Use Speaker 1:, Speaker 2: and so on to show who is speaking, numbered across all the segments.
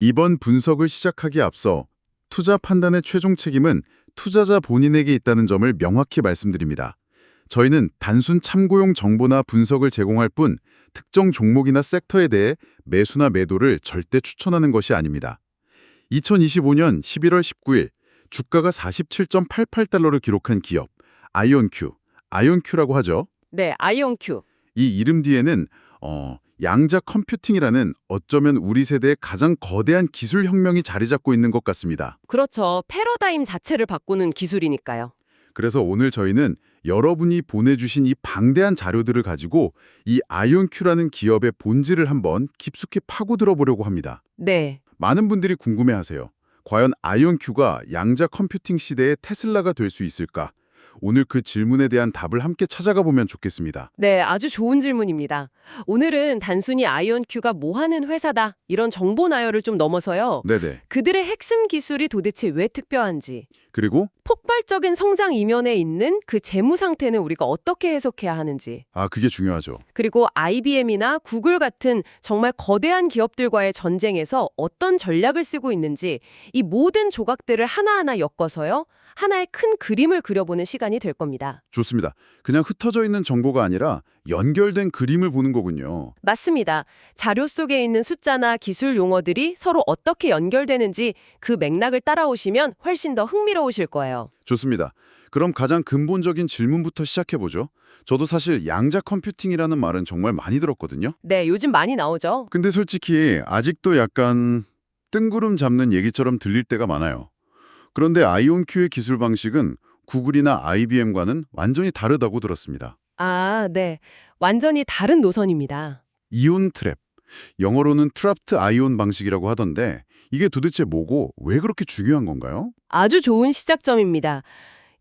Speaker 1: 이번 분석을 시작하기에 앞서 투자 판단의 최종 책임은 투자자 본인에게 있다는 점을 명확히 말씀드립니다. 저희는 단순 참고용 정보나 분석을 제공할 뿐 특정 종목이나 섹터에 대해 매수나 매도를 절대 추천하는 것이 아닙니다. 2025년 11월 19일 주가가 47.88달러를 기록한 기업 아이온큐, 아이온큐라고 하죠.
Speaker 2: 네, 아이온큐.
Speaker 1: 이 이름 뒤에는 어, 양자 컴퓨팅이라는 어쩌면 우리 세대의 가장 거대한 기술 혁명이 자리 잡고 있는 것 같습니다.
Speaker 2: 그렇죠. 패러다임 자체를 바꾸는 기술이니까요.
Speaker 1: 그래서 오늘 저희는 여러분이 보내주신 이 방대한 자료들을 가지고 이 아이온큐라는 기업의 본질을 한번 깊숙이 파고들어 보려고 합니다.
Speaker 2: 네.
Speaker 1: 많은 분들이 궁금해하세요. 과연 아이온큐가 양자 컴퓨팅 시대의 테슬라가 될 수 있을까? 오늘 그 질문에 대한 답을 함께 찾아가 보면 좋겠습니다.
Speaker 2: 네, 아주 좋은 질문입니다. 오늘은 단순히 아이온큐가 뭐 하는 회사다 이런 정보 나열을 좀 넘어서요.
Speaker 1: 네네.
Speaker 2: 그들의 핵심 기술이 도대체 왜 특별한지,
Speaker 1: 그리고
Speaker 2: 폭발적인 성장 이면에 있는 그 재무 상태는 우리가 어떻게 해석해야 하는지,
Speaker 1: 아 그게 중요하죠.
Speaker 2: 그리고 IBM이나 구글 같은 정말 거대한 기업들과의 전쟁에서 어떤 전략을 쓰고 있는지 이 모든 조각들을 하나하나 엮어서요. 하나의 큰 그림을 그려보는 시간이 될 겁니다.
Speaker 1: 좋습니다. 그냥 흩어져 있는 정보가 아니라 연결된 그림을 보는 거군요.
Speaker 2: 맞습니다. 자료 속에 있는 숫자나 기술 용어들이 서로 어떻게 연결되는지 그 맥락을 따라오시면 훨씬 더 흥미로우실 거예요.
Speaker 1: 좋습니다. 그럼 가장 근본적인 질문부터 시작해보죠. 저도 사실 양자 컴퓨팅이라는 말은 정말 많이 들었거든요.
Speaker 2: 네, 요즘 많이 나오죠.
Speaker 1: 근데 솔직히 아직도 약간 뜬구름 잡는 얘기처럼 들릴 때가 많아요. 그런데 아이온큐의 기술 방식은 구글이나 IBM과는 완전히 다르다고 들었습니다.
Speaker 2: 아, 네. 완전히 다른 노선입니다.
Speaker 1: 이온 트랩, 영어로는 트랍트 아이온 방식이라고 하던데 이게 도대체 뭐고 왜 그렇게 중요한 건가요?
Speaker 2: 아주 좋은 시작점입니다.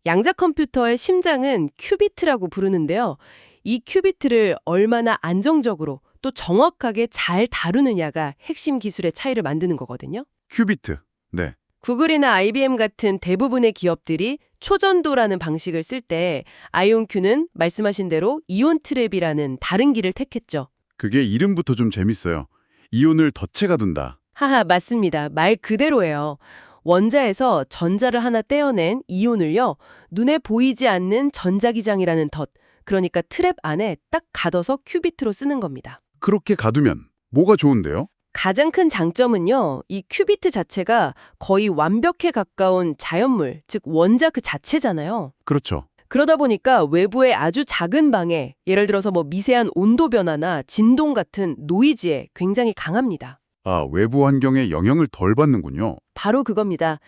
Speaker 2: 양자 컴퓨터의 심장은 큐비트라고 부르는데요. 이 큐비트를 얼마나 안정적으로 또 정확하게 잘 다루느냐가 핵심 기술의 차이를 만드는 거거든요.
Speaker 1: 큐비트. 네.
Speaker 2: 구글이나 IBM 같은 대부분의 기업들이 초전도라는 방식을 쓸 때 아이온큐는 말씀하신 대로 이온 트랩이라는 다른 길을 택했죠.
Speaker 1: 그게 이름부터 좀 재밌어요. 이온을 덫에 가둔다.
Speaker 2: 하하, 맞습니다. 말 그대로예요. 원자에서 전자를 하나 떼어낸 이온을요, 눈에 보이지 않는 전자기장이라는 덫, 그러니까 트랩 안에 딱 가둬서 큐비트로 쓰는 겁니다.
Speaker 1: 그렇게 가두면 뭐가 좋은데요?
Speaker 2: 가장 큰 장점은요, 이 큐비트 자체가 거의 완벽에 가까운 자연물, 즉 원자 그 자체잖아요.
Speaker 1: 그렇죠.
Speaker 2: 그러다 보니까 외부의 아주 작은 방해, 예를 들어서 뭐 미세한 온도 변화나 진동 같은 노이즈에 굉장히 강합니다.
Speaker 1: 아, 외부 환경에 영향을 덜 받는군요.
Speaker 2: 바로 그겁니다.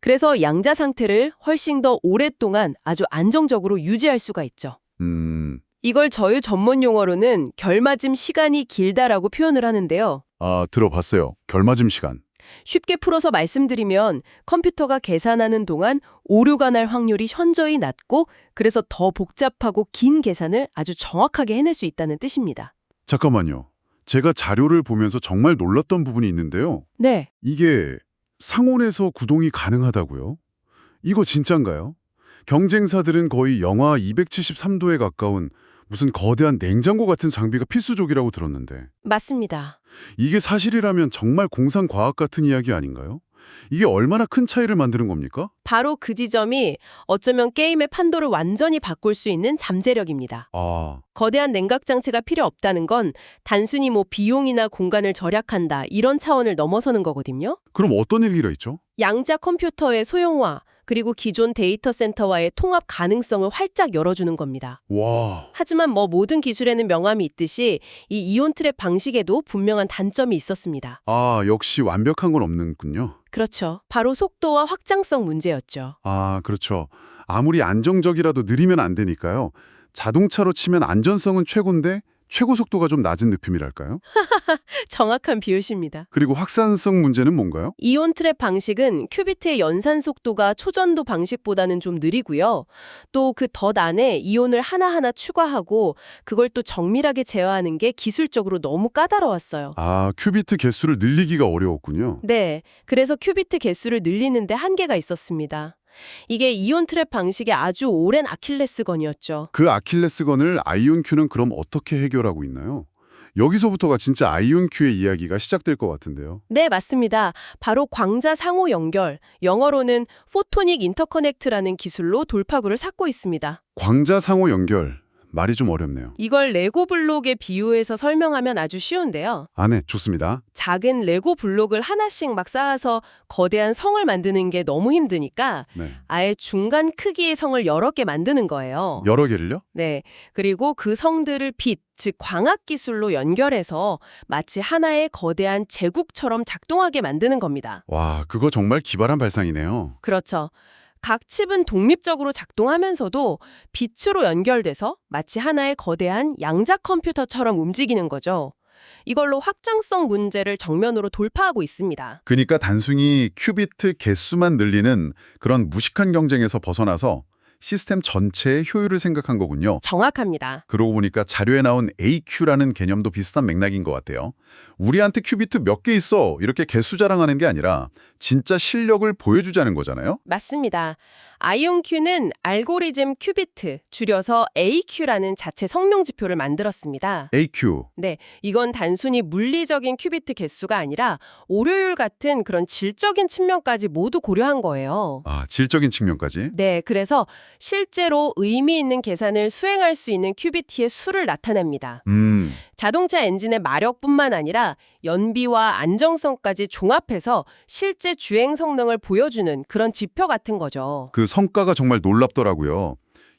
Speaker 2: 그래서 양자 상태를 훨씬 더 오랫동안 아주 안정적으로 유지할 수가 있죠.
Speaker 1: 음,
Speaker 2: 이걸 저희 전문 용어로는 결맞음 시간이 길다라고 표현을 하는데요.
Speaker 1: 아, 들어봤어요. 결맞음 시간.
Speaker 2: 쉽게 풀어서 말씀드리면 컴퓨터가 계산하는 동안 오류가 날 확률이 현저히 낮고 그래서 더 복잡하고 긴 계산을 아주 정확하게 해낼 수 있다는 뜻입니다.
Speaker 1: 잠깐만요. 제가 자료를 보면서 정말 놀랐던 부분이 있는데요.
Speaker 2: 네,
Speaker 1: 이게 상온에서 구동이 가능하다고요? 이거 진짠가요? 경쟁사들은 거의 영하 273도에 가까운 무슨 거대한 냉장고 같은 장비가 필수적이라고 들었는데
Speaker 2: 맞습니다.
Speaker 1: 이게 사실이라면 정말 공상과학 같은 이야기 아닌가요? 이게 얼마나 큰 차이를 만드는 겁니까?
Speaker 2: 바로 그 지점이 어쩌면 게임의 판도를 완전히 바꿀 수 있는 잠재력입니다.
Speaker 1: 아,
Speaker 2: 거대한 냉각 장치가 필요 없다는 건 단순히 뭐 비용이나 공간을 절약한다 이런 차원을 넘어서는 거거든요.
Speaker 1: 그럼 어떤 얘기가 있죠?
Speaker 2: 양자 컴퓨터의 소형화 그리고 기존 데이터 센터와의 통합 가능성을 활짝 열어주는 겁니다.
Speaker 1: 와,
Speaker 2: 하지만 뭐 모든 기술에는 명암이 있듯이 이 이온 트랩 방식에도 분명한 단점이 있었습니다.
Speaker 1: 아, 역시 완벽한 건 없는군요.
Speaker 2: 그렇죠. 바로 속도와 확장성 문제였죠.
Speaker 1: 아, 그렇죠. 아무리 안정적이라도 느리면 안 되니까요. 자동차로 치면 안전성은 최고인데 최고 속도가 좀 낮은 느낌이랄까요?
Speaker 2: 정확한 비유십니다.
Speaker 1: 그리고 확산성 문제는 뭔가요?
Speaker 2: 이온 트랩 방식은 큐비트의 연산 속도가 초전도 방식보다는 좀 느리고요. 또그덫 안에 이온을 하나하나 추가하고 그걸 또 정밀하게 제어하는 게 기술적으로 너무 까다로웠어요.
Speaker 1: 아, 큐비트 개수를 늘리기가 어려웠군요.
Speaker 2: 네, 그래서 큐비트 개수를 늘리는데 한계가 있었습니다. 이게 이온 트랩 방식의 아주 오랜 아킬레스건이었죠.
Speaker 1: 그 아킬레스건을 아이온큐는 그럼 어떻게 해결하고 있나요? 여기서부터가 진짜 아이온큐의 이야기가 시작될 것 같은데요.
Speaker 2: 네, 맞습니다. 바로 광자 상호 연결, 영어로는 포토닉 인터커넥트라는 기술로 돌파구를 삭고 있습니다.
Speaker 1: 광자 상호 연결. 말이 좀 어렵네요.
Speaker 2: 이걸 레고 블록에 비유해서 설명하면 아주 쉬운데요.
Speaker 1: 아, 네, 좋습니다.
Speaker 2: 작은 레고 블록을 하나씩 막 쌓아서 거대한 성을 만드는 게 너무 힘드니까
Speaker 1: 네.
Speaker 2: 아예 중간 크기의 성을 여러 개 만드는 거예요.
Speaker 1: 여러 개를요?
Speaker 2: 네. 그리고 그 성들을 빛, 즉 광학 기술로 연결해서 마치 하나의 거대한 제국처럼 작동하게 만드는 겁니다.
Speaker 1: 와, 그거 정말 기발한 발상이네요.
Speaker 2: 그렇죠. 각 칩은 독립적으로 작동하면서도 빛으로 연결돼서 마치 하나의 거대한 양자 컴퓨터처럼 움직이는 거죠. 이걸로 확장성 문제를 정면으로 돌파하고 있습니다.
Speaker 1: 그러니까 단순히 큐비트 개수만 늘리는 그런 무식한 경쟁에서 벗어나서 시스템 전체의 효율을 생각한 거군요.
Speaker 2: 정확합니다.
Speaker 1: 그러고 보니까 자료에 나온 AQ라는 개념도 비슷한 맥락인 것 같아요. 우리한테 큐비트 몇 개 있어 이렇게 개수 자랑하는 게 아니라 진짜 실력을 보여주자는 거잖아요.
Speaker 2: 맞습니다. 아이온큐는 알고리즘 큐비트, 줄여서 AQ라는 자체 성명 지표를 만들었습니다.
Speaker 1: AQ.
Speaker 2: 네, 이건 단순히 물리적인 큐비트 개수가 아니라 오류율 같은 그런 질적인 측면까지 모두 고려한 거예요.
Speaker 1: 아, 질적인 측면까지.
Speaker 2: 네, 그래서 실제로 의미 있는 계산을 수행할 수 있는 큐비트의 수를 나타냅니다.
Speaker 1: 음,
Speaker 2: 자동차 엔진의 마력뿐만 아니라 연비와 안정성까지 종합해서 실제 주행 성능을 보여주는 그런 지표 같은 거죠.
Speaker 1: 그 성과가 정말 놀랍더라고요.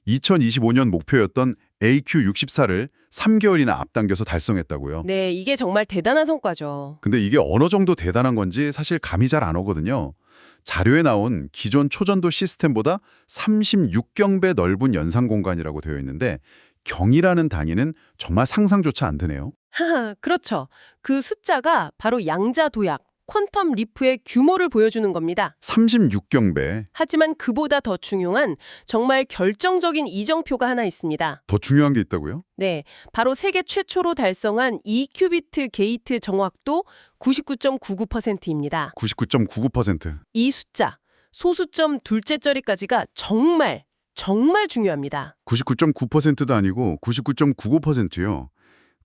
Speaker 1: 2025년 목표였던 AQ64를 3개월이나 앞당겨서 달성했다고요.
Speaker 2: 네, 이게 정말 대단한 성과죠.
Speaker 1: 근데 이게 어느 정도 대단한 건지 사실 감이 잘 안 오거든요. 자료에 나온 기존 초전도 시스템보다 36경배 넓은 연상 공간이라고 되어 있는데 경이라는 단위는 정말 상상조차 안 드네요.
Speaker 2: 하하, 그렇죠. 그 숫자가 바로 양자 도약, 퀀텀 리프의 규모를 보여주는 겁니다.
Speaker 1: 36경배.
Speaker 2: 하지만 그보다 더 중요한 정말 결정적인 이정표가 하나 있습니다.
Speaker 1: 더 중요한 게 있다고요?
Speaker 2: 네, 바로 세계 최초로 달성한 2큐비트 게이트 정확도 99.99%입니다.
Speaker 1: 99.99%.
Speaker 2: 이 숫자, 소수점 둘째 자리까지가 정말, 정말 중요합니다.
Speaker 1: 99.9%도 아니고 99.99%요.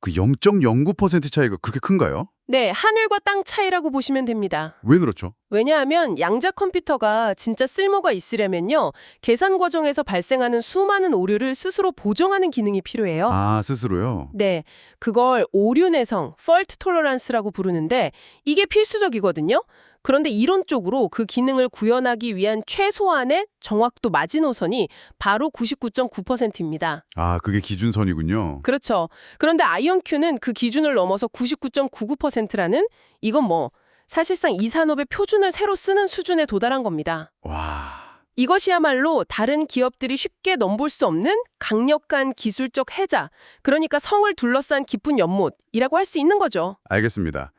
Speaker 1: 그 0.09% 차이가 그렇게 큰가요?
Speaker 2: 네, 하늘과 땅 차이라고 보시면 됩니다.
Speaker 1: 왜 그렇죠?
Speaker 2: 왜냐하면 양자 컴퓨터가 진짜 쓸모가 있으려면요, 계산 과정에서 발생하는 수많은 오류를 스스로 보정하는 기능이 필요해요.
Speaker 1: 아, 스스로요?
Speaker 2: 네, 그걸 오류 내성, fault tolerance라고 부르는데 이게 필수적이거든요. 그런데 이론적으로 그 기능을 구현하기 위한 최소한의 정확도 마지노선이 바로 99.9%입니다.
Speaker 1: 아, 그게 기준선이군요.
Speaker 2: 그렇죠. 그런데 아이언큐는 그 기준을 넘어서 99.99%라는 이건 뭐 사실상 이 산업의 표준을 새로 쓰는 수준에 도달한 겁니다.
Speaker 1: 와...
Speaker 2: 이것이야말로 다른 기업들이 쉽게 넘볼 수 없는 강력한 기술적 해자, 그러니까 성을 둘러싼 깊은 연못이라고 할 수 있는 거죠.
Speaker 1: 알겠습니다.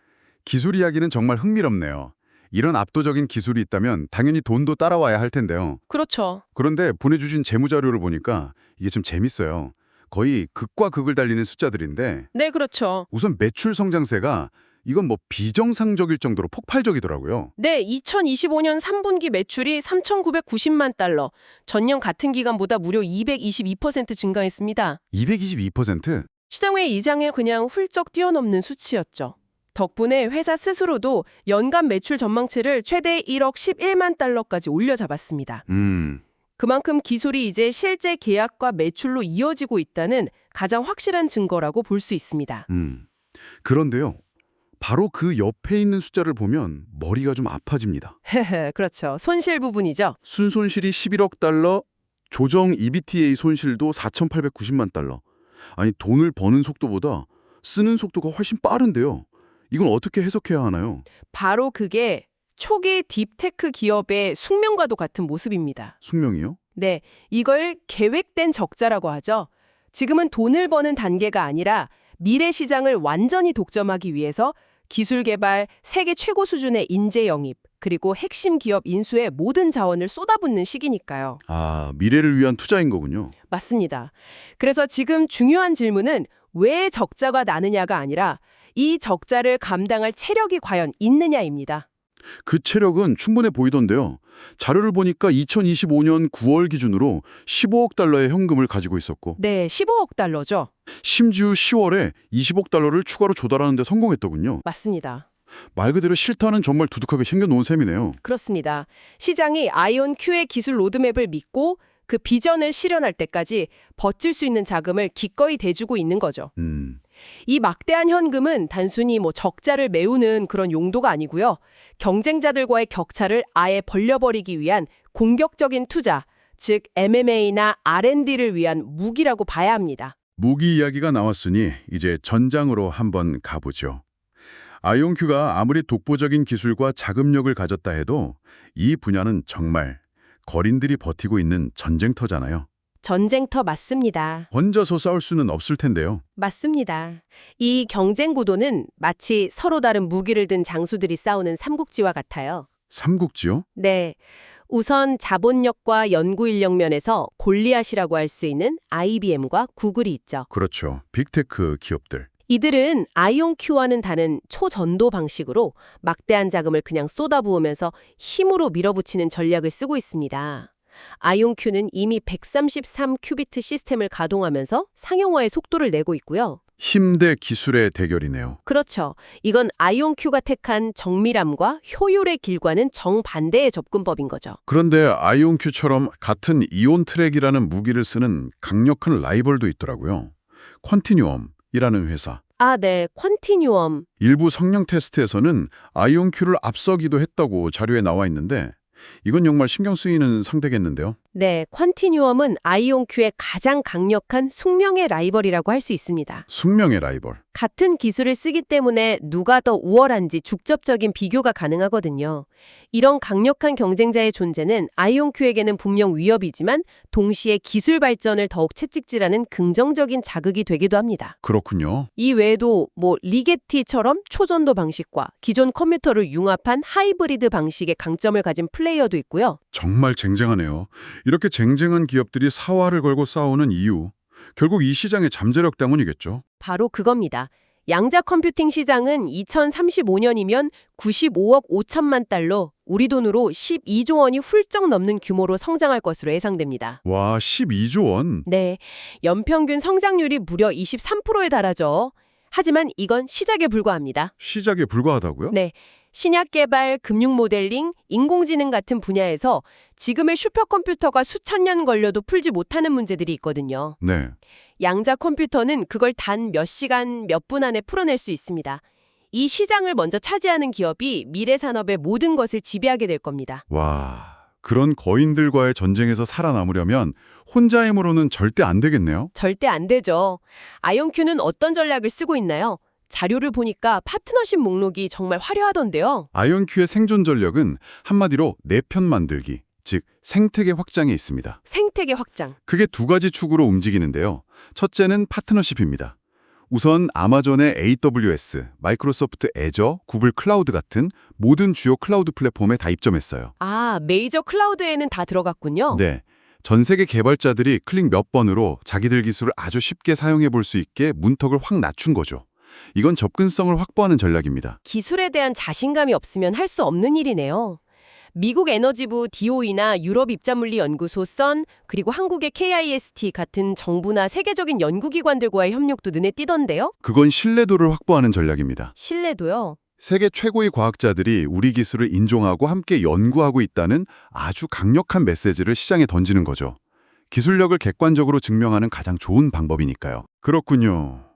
Speaker 1: 기술 이야기는 정말 흥미롭네요. 이런 압도적인 기술이 있다면 당연히 돈도 따라와야 할 텐데요.
Speaker 2: 그렇죠.
Speaker 1: 그런데 보내주신 재무자료를 보니까 이게 좀 재밌어요. 거의 극과 극을 달리는 숫자들인데
Speaker 2: 네, 그렇죠.
Speaker 1: 우선 매출 성장세가 이건 뭐 비정상적일 정도로 폭발적이더라고요.
Speaker 2: 네, 2025년 3분기 매출이 3,990만 달러, 전년 같은 기간보다 무려 222% 증가했습니다.
Speaker 1: 222%?
Speaker 2: 시장의 이장을 그냥 훌쩍 뛰어넘는 수치였죠. 덕분에 회사 스스로도 연간 매출 전망치를 최대 1억 11만 달러까지 올려잡았습니다.
Speaker 1: 음,
Speaker 2: 그만큼 기술이 이제 실제 계약과 매출로 이어지고 있다는 가장 확실한 증거라고 볼 수 있습니다.
Speaker 1: 음. 그런데요. 바로 그 옆에 있는 숫자를 보면 머리가 좀 아파집니다.
Speaker 2: 그렇죠. 손실 부분이죠.
Speaker 1: 순손실이 11억 달러, 조정 EBTA 손실도 4,890만 달러. 아니 돈을 버는 속도보다 쓰는 속도가 훨씬 빠른데요. 이건 어떻게 해석해야 하나요?
Speaker 2: 바로 그게 초기 딥테크 기업의 숙명과도 같은 모습입니다.
Speaker 1: 숙명이요?
Speaker 2: 네, 이걸 계획된 적자라고 하죠. 지금은 돈을 버는 단계가 아니라 미래 시장을 완전히 독점하기 위해서 기술 개발, 세계 최고 수준의 인재 영입, 그리고 핵심 기업 인수에 모든 자원을 쏟아붓는 시기니까요.
Speaker 1: 아, 미래를 위한 투자인 거군요.
Speaker 2: 맞습니다. 그래서 지금 중요한 질문은 왜 적자가 나느냐가 아니라 이 적자를 감당할 체력이 과연 있느냐입니다.
Speaker 1: 그 체력은 충분해 보이던데요. 자료를 보니까 2025년 9월 기준으로 15억 달러의 현금을 가지고 있었고
Speaker 2: 네, 15억 달러죠.
Speaker 1: 심지어 10월에 20억 달러를 추가로 조달하는 데 성공했더군요.
Speaker 2: 맞습니다.
Speaker 1: 말 그대로 실타는 정말 두둑하게 챙겨놓은 셈이네요.
Speaker 2: 그렇습니다. 시장이 아이온 Q의 기술 로드맵을 믿고 그 비전을 실현할 때까지 버틸 수 있는 자금을 기꺼이 대주고 있는 거죠.
Speaker 1: 음,
Speaker 2: 이 막대한 현금은 단순히 뭐 적자를 메우는 그런 용도가 아니고요. 경쟁자들과의 격차를 아예 벌려버리기 위한 공격적인 투자, 즉 M&A나 R&D를 위한 무기라고 봐야 합니다.
Speaker 1: 무기 이야기가 나왔으니 이제 전장으로 한번 가보죠. 아이온큐가 아무리 독보적인 기술과 자금력을 가졌다 해도 이 분야는 정말 거린들이 버티고 있는 전쟁터잖아요.
Speaker 2: 전쟁터 맞습니다.
Speaker 1: 혼자서 싸울 수는 없을 텐데요.
Speaker 2: 맞습니다. 이 경쟁 구도는 마치 서로 다른 무기를 든 장수들이 싸우는 삼국지와 같아요.
Speaker 1: 삼국지요?
Speaker 2: 네. 우선 자본력과 연구 인력 면에서 골리앗이라고 할 수 있는 IBM과 구글이 있죠.
Speaker 1: 그렇죠. 빅테크 기업들.
Speaker 2: 이들은 아이온 Q와는 다른 초전도 방식으로 막대한 자금을 그냥 쏟아부으면서 힘으로 밀어붙이는 전략을 쓰고 있습니다. 아이온 Q는 이미 133 큐비트 시스템을 가동하면서 상용화의 속도를 내고 있고요.
Speaker 1: 힘대 기술의 대결이네요.
Speaker 2: 그렇죠. 이건 아이온 Q가 택한 정밀함과 효율의 길과는 정반대의 접근법인 거죠.
Speaker 1: 그런데 아이온큐처럼 같은 이온 트랙이라는 무기를 쓰는 강력한 라이벌도 있더라고요. 퀀티뉴엄이라는 회사.
Speaker 2: 아, 네. 퀀티뉴엄.
Speaker 1: 일부 성능 테스트에서는 아이온큐를 앞서기도 했다고 자료에 나와 있는데 이건 정말 신경 쓰이는 상대겠는데요.
Speaker 2: 네, 퀀티뉴엄은 아이온 Q의 가장 강력한 숙명의 라이벌이라고 할 수 있습니다.
Speaker 1: 숙명의 라이벌.
Speaker 2: 같은 기술을 쓰기 때문에 누가 더 우월한지 직접적인 비교가 가능하거든요. 이런 강력한 경쟁자의 존재는 아이온큐에게는 분명 위협이지만 동시에 기술 발전을 더욱 채찍질하는 긍정적인 자극이 되기도 합니다.
Speaker 1: 그렇군요.
Speaker 2: 이 외에도 뭐 리게티처럼 초전도 방식과 기존 컴퓨터를 융합한 하이브리드 방식의 강점을 가진 플레이어도 있고요.
Speaker 1: 정말 쟁쟁하네요. 이렇게 쟁쟁한 기업들이 사활을 걸고 싸우는 이유. 결국 이 시장의 잠재력 때문이겠죠.
Speaker 2: 바로 그겁니다. 양자 컴퓨팅 시장은 2035년이면 95억 5천만 달러, 우리 돈으로 12조 원이 훌쩍 넘는 규모로 성장할 것으로 예상됩니다.
Speaker 1: 와, 12조 원.
Speaker 2: 네, 연평균 성장률이 무려 23%에 달하죠. 하지만 이건 시작에 불과합니다.
Speaker 1: 시작에 불과하다고요?
Speaker 2: 네, 신약 개발, 금융 모델링, 인공지능 같은 분야에서 지금의 슈퍼컴퓨터가 수천 년 걸려도 풀지 못하는 문제들이 있거든요.
Speaker 1: 네.
Speaker 2: 양자 컴퓨터는 그걸 단 몇 시간, 몇 분 안에 풀어낼 수 있습니다. 이 시장을 먼저 차지하는 기업이 미래 산업의 모든 것을 지배하게 될 겁니다.
Speaker 1: 와, 그런 거인들과의 전쟁에서 살아남으려면 혼자 힘으로는 절대 안 되겠네요.
Speaker 2: 절대 안 되죠. 아이온큐는 어떤 전략을 쓰고 있나요? 자료를 보니까 파트너십 목록이 정말 화려하던데요.
Speaker 1: 아이온큐의 생존 전력은 한마디로 내 편 만들기, 즉 생태계 확장에 있습니다.
Speaker 2: 생태계 확장.
Speaker 1: 크게 두 가지 축으로 움직이는데요. 첫째는 파트너십입니다. 우선 아마존의 AWS, 마이크로소프트 애저, 구글 클라우드 같은 모든 주요 클라우드 플랫폼에 다 입점했어요.
Speaker 2: 아, 메이저 클라우드에는 다 들어갔군요.
Speaker 1: 네. 전 세계 개발자들이 클릭 몇 번으로 자기들 기술을 아주 쉽게 사용해 볼 수 있게 문턱을 확 낮춘 거죠. 이건 접근성을 확보하는 전략입니다.
Speaker 2: 기술에 대한 자신감이 없으면 할 수 없는 일이네요. 미국 에너지부 DOE나 유럽 입자물리 연구소 선 그리고 한국의 KIST 같은 정부나 세계적인 연구기관들과의 협력도 눈에 띄던데요.
Speaker 1: 그건 신뢰도를 확보하는 전략입니다.
Speaker 2: 신뢰도요.
Speaker 1: 세계 최고의 과학자들이 우리 기술을 인정하고 함께 연구하고 있다는 아주 강력한 메시지를 시장에 던지는 거죠. 기술력을 객관적으로 증명하는 가장 좋은 방법이니까요. 그렇군요.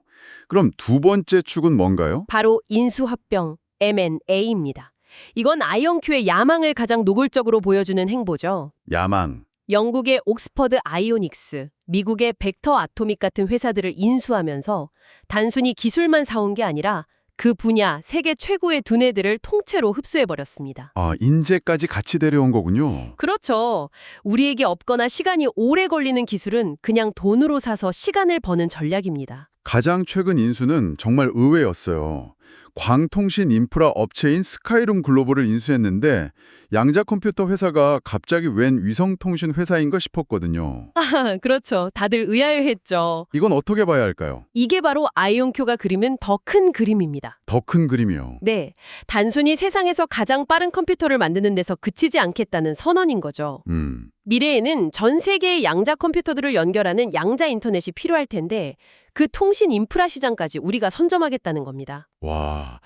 Speaker 1: 그럼 두 번째 축은 뭔가요?
Speaker 2: 바로 인수합병 M&A입니다. 이건 아이온큐의 야망을 가장 노골적으로 보여주는 행보죠.
Speaker 1: 야망.
Speaker 2: 영국의 옥스퍼드 아이오닉스, 미국의 벡터 아토믹 같은 회사들을 인수하면서 단순히 기술만 사온 게 아니라 그 분야 세계 최고의 두뇌들을 통째로 흡수해버렸습니다.
Speaker 1: 아, 인재까지 같이 데려온 거군요.
Speaker 2: 그렇죠. 우리에게 없거나 시간이 오래 걸리는 기술은 그냥 돈으로 사서 시간을 버는 전략입니다.
Speaker 1: 가장 최근 인수는 정말 의외였어요. 광통신 인프라 업체인 스카이룸 글로벌을 인수했는데 양자 컴퓨터 회사가 갑자기 웬 위성통신 회사인가 싶었거든요.
Speaker 2: 아, 그렇죠. 다들 의아해했죠.
Speaker 1: 이건 어떻게 봐야 할까요?
Speaker 2: 이게 바로 아이온큐가 그리는 더 큰 그림입니다.
Speaker 1: 더 큰 그림이요.
Speaker 2: 네, 단순히 세상에서 가장 빠른 컴퓨터를 만드는 데서 그치지 않겠다는 선언인 거죠.
Speaker 1: 음,
Speaker 2: 미래에는 전 세계의 양자 컴퓨터들을 연결하는 양자 인터넷이 필요할 텐데 그 통신 인프라 시장까지 우리가 선점하겠다는 겁니다.
Speaker 1: 와,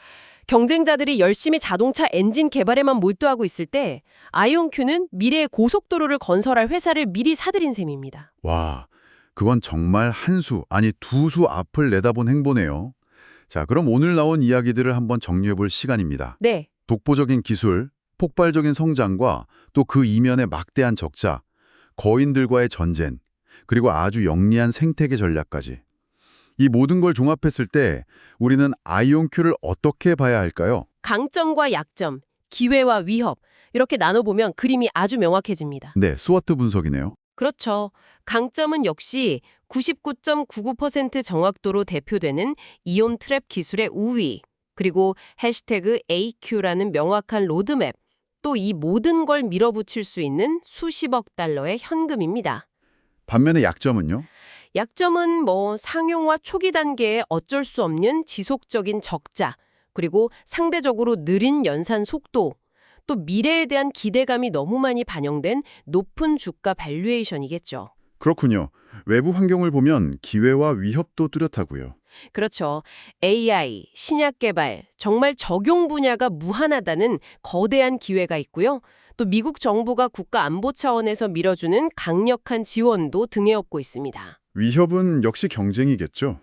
Speaker 2: 경쟁자들이 열심히 자동차 엔진 개발에만 몰두하고 있을 때 아이온큐는 미래의 고속도로를 건설할 회사를 미리 사들인 셈입니다.
Speaker 1: 와, 그건 정말 한 수, 아니 두 수 앞을 내다본 행보네요. 자, 그럼 오늘 나온 이야기들을 한번 정리해 볼 시간입니다.
Speaker 2: 네,
Speaker 1: 독보적인 기술, 폭발적인 성장과 또 그 이면의 막대한 적자, 거인들과의 전쟁, 그리고 아주 영리한 생태계 전략까지. 이 모든 걸 종합했을 때 우리는 아이온큐를 어떻게 봐야 할까요?
Speaker 2: 강점과 약점, 기회와 위협 이렇게 나눠보면 그림이 아주 명확해집니다.
Speaker 1: 네, 스와트 분석이네요.
Speaker 2: 그렇죠. 강점은 역시 99.99% 정확도로 대표되는 이온 트랩 기술의 우위, 그리고 해시태그 AQ라는 명확한 로드맵, 또 이 모든 걸 밀어붙일 수 있는 수십억 달러의 현금입니다.
Speaker 1: 반면에 약점은요?
Speaker 2: 약점은 뭐 상용화 초기 단계에 어쩔 수 없는 지속적인 적자, 그리고 상대적으로 느린 연산 속도, 또 미래에 대한 기대감이 너무 많이 반영된 높은 주가 밸류에이션이겠죠.
Speaker 1: 그렇군요. 외부 환경을 보면 기회와 위협도 뚜렷하고요.
Speaker 2: 그렇죠. AI, 신약 개발, 정말 적용 분야가 무한하다는 거대한 기회가 있고요. 또 미국 정부가 국가 안보 차원에서 밀어주는 강력한 지원도 등에 업고 있습니다.
Speaker 1: 위협은 역시 경쟁이겠죠.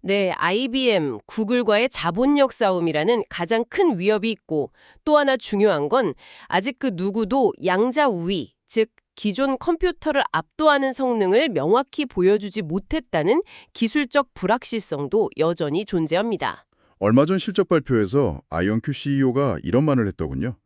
Speaker 2: 네, IBM, 구글과의 자본력 싸움이라는 가장 큰 위협이 있고 또 하나 중요한 건 아직 그 누구도 양자 우위, 즉 기존 컴퓨터를 압도하는 성능을 명확히 보여주지 못했다는 기술적 불확실성도 여전히 존재합니다.
Speaker 1: 얼마 전 실적 발표에서 아이언큐 CEO가 이런 말을 했더군요.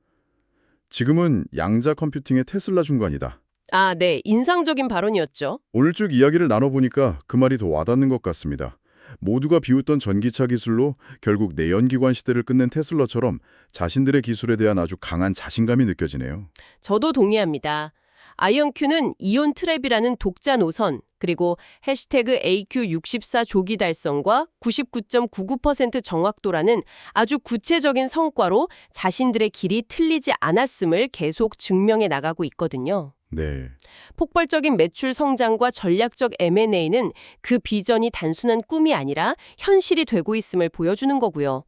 Speaker 1: 지금은 양자 컴퓨팅의 테슬라 중간이다.
Speaker 2: 아, 네, 인상적인 발언이었죠.
Speaker 1: 오늘 쭉 이야기를 나눠보니까 그 말이 더 와닿는 것 같습니다. 모두가 비웃던 전기차 기술로 결국 내연기관 시대를 끝낸 테슬라처럼 자신들의 기술에 대한 아주 강한 자신감이 느껴지네요.
Speaker 2: 저도 동의합니다. 아이언큐는 이온 트랩이라는 독자 노선, 그리고 해시태그 AQ64 조기 달성과 99.99% 정확도라는 아주 구체적인 성과로 자신들의 길이 틀리지 않았음을 계속 증명해 나가고 있거든요.
Speaker 1: 네.
Speaker 2: 폭발적인 매출 성장과 전략적 M&A는 그 비전이 단순한 꿈이 아니라 현실이 되고 있음을 보여주는 거고요.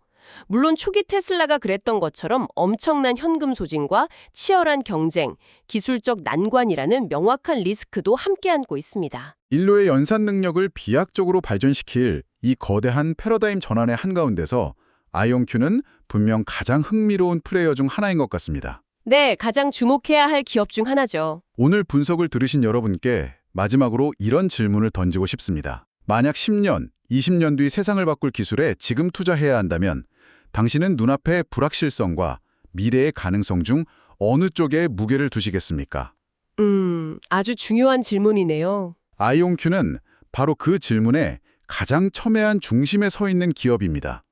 Speaker 2: 물론 초기 테슬라가 그랬던 것처럼 엄청난 현금 소진과 치열한 경쟁, 기술적 난관이라는 명확한 리스크도 함께 안고 있습니다.
Speaker 1: 인류의 연산 능력을 비약적으로 발전시킬 이 거대한 패러다임 전환의 한가운데서 아이온큐는 분명 가장 흥미로운 플레이어 중 하나인 것 같습니다.
Speaker 2: 네, 가장 주목해야 할 기업 중 하나죠.
Speaker 1: 오늘 분석을 들으신 여러분께 마지막으로 이런 질문을 던지고 싶습니다. 만약 10년, 20년 뒤 세상을 바꿀 기술에 지금 투자해야 한다면 당신은 눈앞의 불확실성과 미래의 가능성 중 어느 쪽에 무게를 두시겠습니까?
Speaker 2: 음, 아주 중요한 질문이네요.
Speaker 1: 아이온큐는 바로 그 질문에 가장 첨예한 중심에 서 있는 기업입니다.